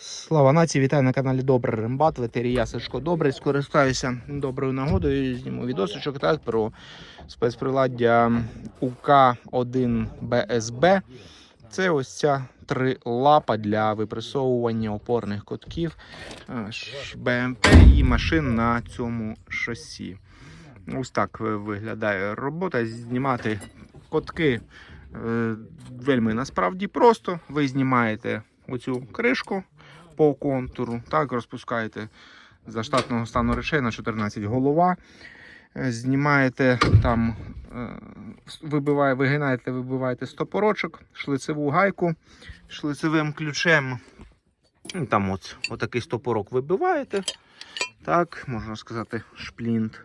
Слава нації, вітаю на каналі Добрий Рембат, ветері я Сашко Добрий. Скористаюся доброю нагодою. Зніму відосичок так про спецприладдя УК-1БСБ. Це ось ця трилапа для випресовування опорних котків е, БМП і машин на цьому шосі. Ось так виглядає робота. Знімати котки е, вельми насправді просто. Ви знімаєте оцю кришку по контуру, так розпускаєте за штатного стану речей на 14 голова. Е, Знімаєте там, е, вибиває, вигинаєте, вибиваєте стопорочок, шлицеву гайку шлицевим ключем. Ну, Там от, отакий стопорок вибиваєте. Так, можна сказати, шплінт.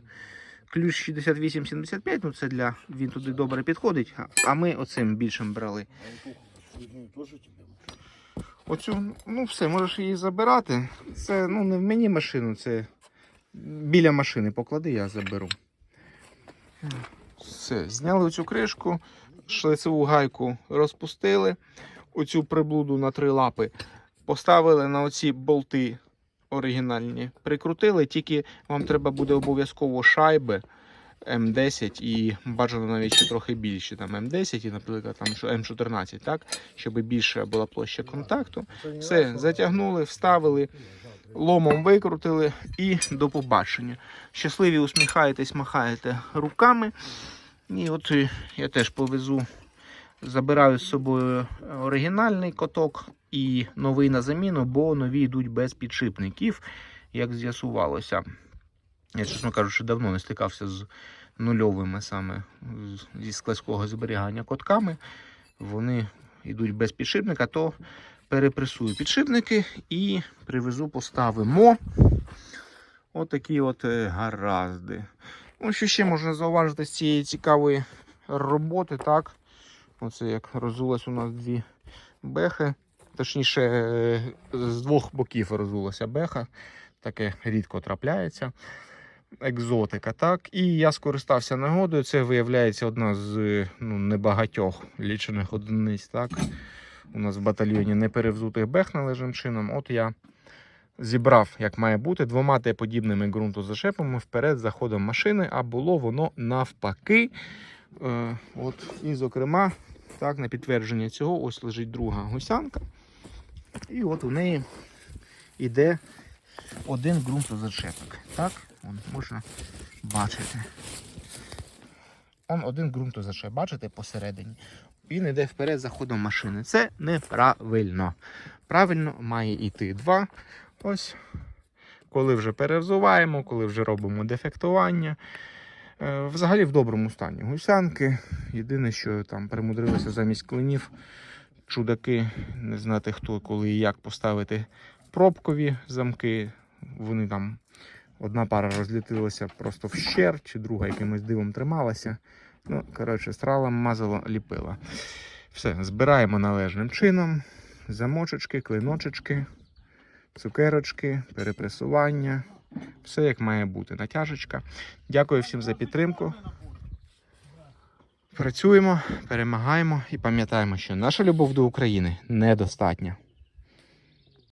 Ключ 6875, ну це для він туди добре підходить. а- ми оцим більшим брали. Оцю, ну все, можеш її забирати. Це ну, не в мені машину, це біля машини поклади, я заберу. Все, зняли цю кришку, шлицеву гайку розпустили, оцю приблуду на три лапи, поставили на оці болти оригінальні, прикрутили, тільки вам треба буде обов'язково шайби. М10 і бажано навіть ще трохи більше, там М10 і, наприклад, там що М14, так? Щоб більша була площа контакту. Все, затягнули, вставили, ломом викрутили і до побачення. Щасливі усміхаєтесь, махаєте руками. І от е, я теж повезу, забираю з собою оригінальний коток і новий на заміну, бо нові йдуть без підшипників, як з'ясувалося. Я, чесно кажучи, давно не стикався з нульовими саме зі складського зберігання котками. Вони йдуть без підшипника, то перепресую підшипники і привезу, поставимо. Отакі от е, гаразди. Ну, що ще можна зауважити з цієї цікавої роботи, так? Оце як розулась у нас дві бехи. Точніше, е, з двох боків розулася беха. Таке рідко трапляється. Екзотика, так. І я скористався нагодою. Це виявляється одна з ну, небагатьох лічених одиниць. Так. У нас в батальйоні неперевзутих бех належним чином. От я зібрав, як має бути, двома Т-подібними ґрунтозашепами вперед за ходом машини, а було воно навпаки. Е, от, і, зокрема, так, на підтвердження цього, ось лежить друга гусянка. І от у неї йде один ґрунтозачепок. Так, Вон, можна бачити. Он один ґрунтозачеп, бачите, посередині. Він йде вперед за ходом машини. Це неправильно. Правильно має йти два. Ось, коли вже перевзуваємо, коли вже робимо дефектування. Е, Взагалі в доброму стані гусянки. Єдине, що там примудрилися замість клинів чудаки, не знати хто, коли і як поставити пробкові замки. Вони там одна пара розлітилася просто вщер, чи друга якимось дивом трималася. Ну, коротше, стралом мазало, ліпила. Все, збираємо належним чином. Замочечки, клиночечки, цукерочки, перепресування. Все як має бути. Натяжечка. Дякую всім за підтримку. Працюємо, перемагаємо і пам'ятаємо, що наша любов до України недостатня.